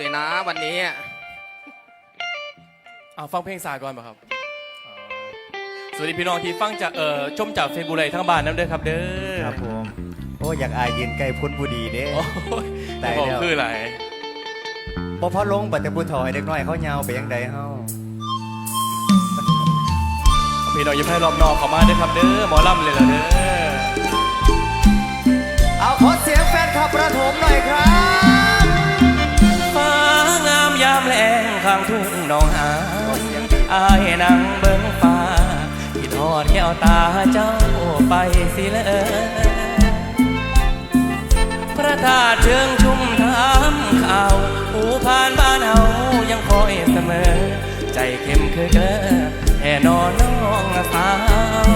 ด้วยนะวันนี้เอาฟังเพลงสากลป่ะครับอ๋อสวัสดีพี่น้องที่ฟังจากเอ่อชมจากเฟซบุ๊กเลยทั้งบ้านนั่นเด้อครับเด้อครับผมโอ้อยากอายยืนใกล้พุทธบุดีเด้ โอ้ยตายแล้ว บอกคืออะไรบ่พอลงบัดแต่ผู้ถอยเด็กน้อยเขายาวไปยังใดเฮาพี่น้องอยิ้มให้รอบนอกเข้ามาเด้อครับเด้อหมอลำเลยล่ะเด้อเอาขอเสียงแฟนคลับประถมหน่อยครับ นองหาอายนั่งเบิ่งฟ้าที่ทอดแก้วตาเจ้าไปสิเลยพระธาตุเชิงชุ่มทำข่าวผู้ผ่านบ้านเฮายังคอยเสมอ ใจเข้มคือเกอแท่นอนน้องสาว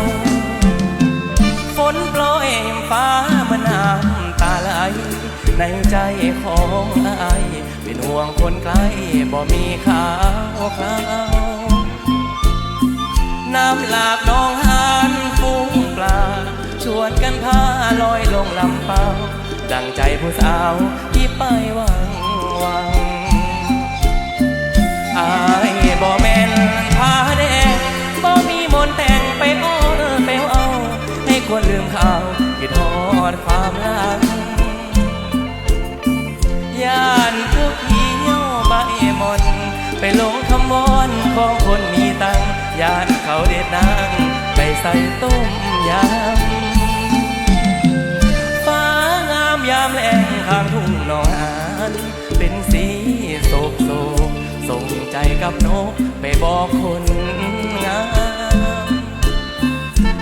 ฝนโปรยฟ้ามันน้ำตาไหลในใจของอาย เป็นห่วงคนไกลบ่มีข่า นกันพาลอยลงลำเปล่าดังใจผู้สาวที่ไปหวังหวังอายบ่แม่นพาแดงบ่มีมนแต่งไปอ้อนไปเอาให้ควรลืมข่าวคิดทอดความลังย่านผู้เที่ยวใบมนไปลงคำวอนของคนมีตังย่านเขาเด็ดนางไปใส่ต้มยำ หานเป็นสีโศกโศกส่งใจกับนกไปบอกคนงาม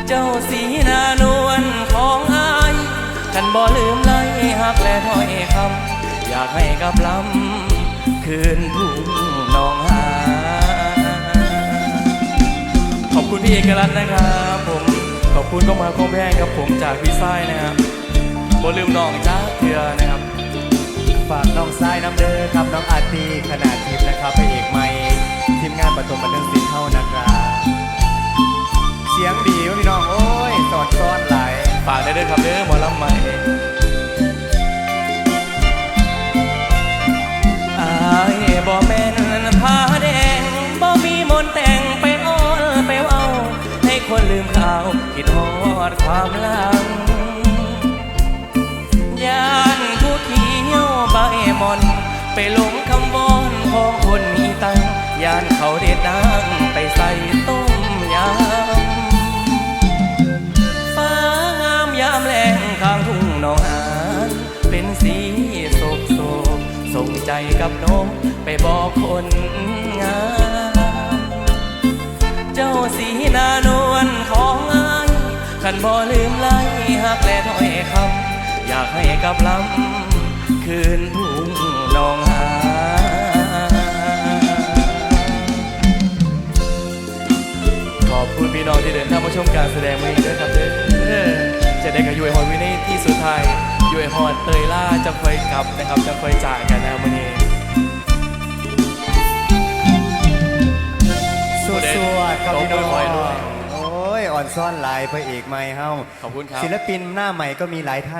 เจ้าสีนานวลของอายฉันบ่ลืมไล่หักและถ้อยคำอยากให้กับลำคืนทุ่งนองหา ขอบคุณพี่เอกรัตน์นะครับผม ขอบคุณก็มาคงแพงกับผมจากพี่ไส้นะครับบ่ลืมน้องจ้าเถื่อนะครับ ฝากน้องทรายน้ำเด้อครับน้องอาร์ตีขนาดทิพย์นะครับพระเอกใหม่ทีมงานประถมบันเทิงศิลป์เท่านะครับเสียงดีวะพี่น้องโอ้ยสอดซ้อนหลายฝากได้ด้วยครับเด้อหมอลำใหม่อายบ่แม่นผ้าแดงบ่มีมนต์แต่งไปอ้อนไปเว้า ให้คนลืมข่าวคิดฮอดความหลัง ไปหลงคำวอนของคนมีตังยานเขาเด็ดดังไปใส่ต้มยำฟ้างามยามแรงข้างทุ่งหนองหานเป็นสีโศกโศกส่งใจกับนกไปบอกคนงาม เจ้าสีนานวลของไอายขันบ่ลืมไล่หักและถ้อยคำอยากให้กับลำคืนทุ่ คุณพี่น้องที่เดินทางมาชมการแสดงวันนี้ด้วยครับเด้อจะได้กับยูไอฮอดวินในที่สุดท้ายยูไอฮอดเตยล่าจะคอยกลับนะครับจะคอยจากกันนะครับวันนี้สวดสวดครับพี่น้องขอบคุณด้วยโอ้ยอ่อนซ้อนหลายพระเอกใหม่เฮาขอบคุณครับศิลปินหน้าใหม่ก็มีหลายท่าน